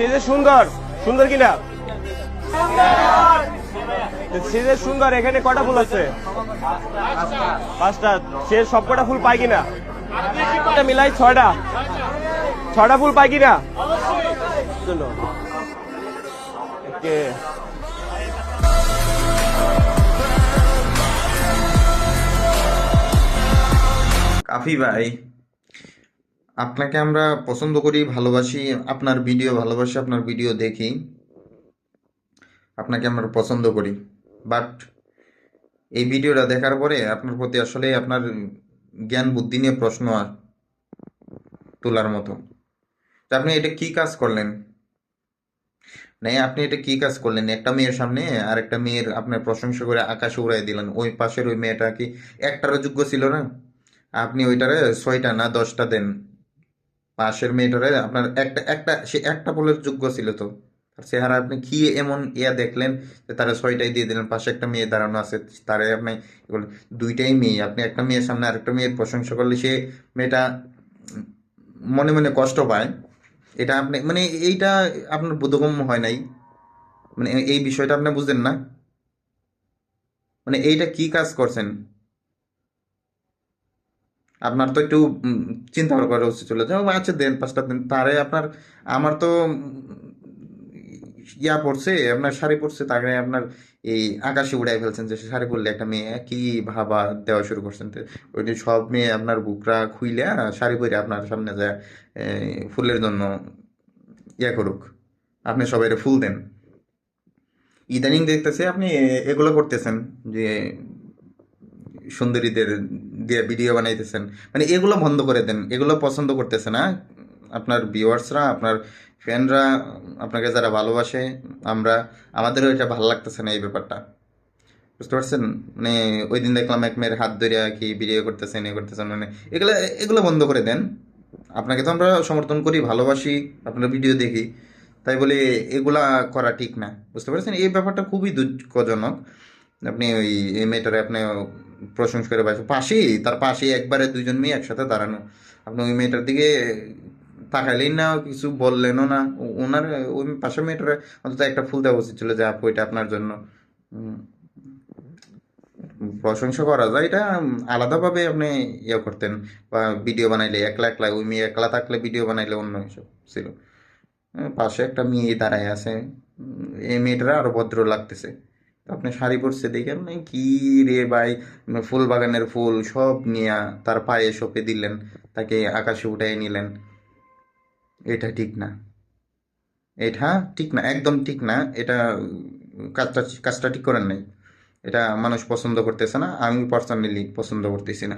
সিজে সুন্দর সুন্দর কিনা সিজে সুন্দর, এখানে কটা ফুল আছে? পাঁচটা। সে সব কটা ফুল পায় কিনা মিলাই ছয়টা। ছয়টা ফুল পায় কিনা চলো। কাফি ভাই। আপনাকে আমরা পছন্দ করি, ভালোবাসি, আপনার ভিডিও ভালোবাসি, আপনার ভিডিও দেখি। আপনাকে আমরা পছন্দ করি। বাট এই ভিডিওটা দেখার পরে আপনার প্রতি আসলে আপনার জ্ঞান, বুদ্ধি নিয়ে প্রশ্ন তোলার মতো। তা আপনি এটা কি কাজ করলেন? না আপনি এটা কি কাজ করলেন? একটা মেয়ের সামনে আর একটা মেয়ের আপনার প্রশংসা করে আকাশে উড়াই দিলেন। ওই পাশের ওই মেয়েটা কি একটারও যোগ্য ছিল না? আপনি ওইটারে ছয়টা না দশটা দেন। পাশের মেয়েটারে আপনার একটা একটা, সে একটা বলের যোগ্য ছিল তো। তার চেহারা আপনি কি এমন ইয়া দেখলেন যে তারা ছয়টাই দিয়ে দিলেন, পাশে একটা মেয়ে দাঁড়ানো আছে, তারে আপনি দুইটাই মেয়ে, আপনি একটা মেয়ের সামনে আরেকটা মেয়ের প্রশংসা করলে সে মেয়েটা মনে মনে কষ্ট পায়। এটা আপনি মানে এইটা আপনার বোধগম্য হয় নাই। মানে এই- বিষয়টা আপনি বুঝলেন না? মানে এইটা কি কাজ করছেন? আপনার তো একটু চিন্তা করা উচিত ছিল। যে আচ্ছা দেন, পাঁচটা দিন। তারে আপনার, আমার তো ইয়া পড়ছে, আপনার শাড়ি পরছে তাকে আপনার এই আকাশে উড়াই ফেলছেন যে শাড়ি পরলে একটা মেয়ে কি ভাবা দেওয়া শুরু করছেন। ওই যে সব মেয়ে আপনার বুকরা খুইলে শাড়ি পরে আপনার সামনে যায় ফুলের জন্য ইয়া করুক। আপনি সবাই ফুল দেন। ইদানিং দেখতেছি আপনি এগুলো করতেছেন যে সুন্দরীদের ভিডিও বানাইতেছেন। মানে এগুলো বন্ধ করে দেন, এগুলো পছন্দ করতেছে না। আপনার ভিউয়ার্সরা, আপনার ফ্যানরা, আপনাকে যারা ভালোবাসে, আমরা, আমাদেরও এটা ভালো লাগতেছে না এই ব্যাপারটা। বুঝতে পারছেন? মানে ওই দিন দেখলাম এক মেয়ের হাত ধরে কি ভিডিও করতেছেন, এ করতেছেন মানে এগুলো এগুলো বন্ধ করে দেন। আপনাকে তো আমরা সমর্থন করি, ভালোবাসি, আপনার ভিডিও দেখি। তাই বলে এগুলা করা ঠিক না। বুঝতে পারছেন? এই ব্যাপারটা খুবই দুঃখজনক আপনি ওই, এই মেয়েটারে আপনি প্রশংসা করে পাশে পাশেই, তার পাশেই একবারে দুইজন মেয়ে একসাথে দাঁড়ানো। আপনি ওই মেয়েটার দিকে তাকাইলেন না কিছু বললেনও না। ওনার, ওই পাশের মেয়েটার অন্তত একটা ফুল দেওয়া উচিত ছিল যে, আপু, এটা আপনার জন্য। প্রশংসা করা যায়, এটা আলাদাভাবে আপনি ইয়ে করতেন বা ভিডিও বানাইলে, একলা একলা, ওই মেয়ে একলা থাকলে ভিডিও বানাইলে অন্য হিসাব ছিল। পাশে একটা মেয়ে দাঁড়ায় আছে। এই মেয়েটারা আরও ভদ্র লাগতেছে। আপনি শাড়ি পরছে দেখেন আপনি কি রে ভাই ফুল বাগানের ফুল সব নিয়ে তার পায়ে সপে দিলেন, তাকে আকাশে উঠাই নিলেন। এটা ঠিক না। এটা ঠিক না, একদম ঠিক না। এটা কাজটা কাজটা ঠিক করেন নাই। এটা মানুষ পছন্দ করতেছে না, আমি পার্সোনালি পছন্দ করতেছি না।